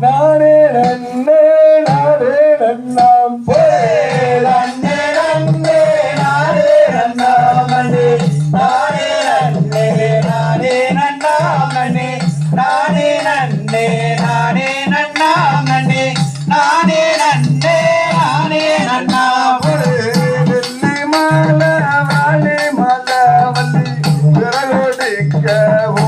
நானே நன்னே நானே நன்னாம் போலே Yeah.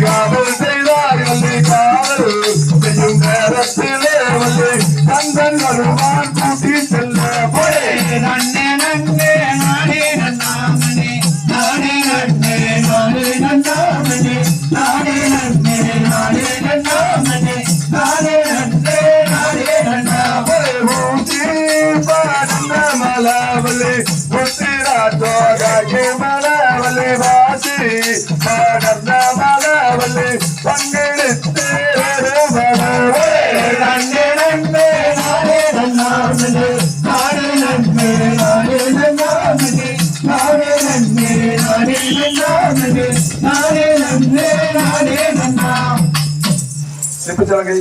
காவல் செய்தார்கள் காவல் செய்யும் நேரத்திலே வந்து ಮರವಲಿ ಮುತ್ತಿರಾಟೋ ಗಾಗೆ ಮರವಲಿ ವಾಸಿ ಮಗಂದ பங்கெடுத்து சிப்பு சலங்கை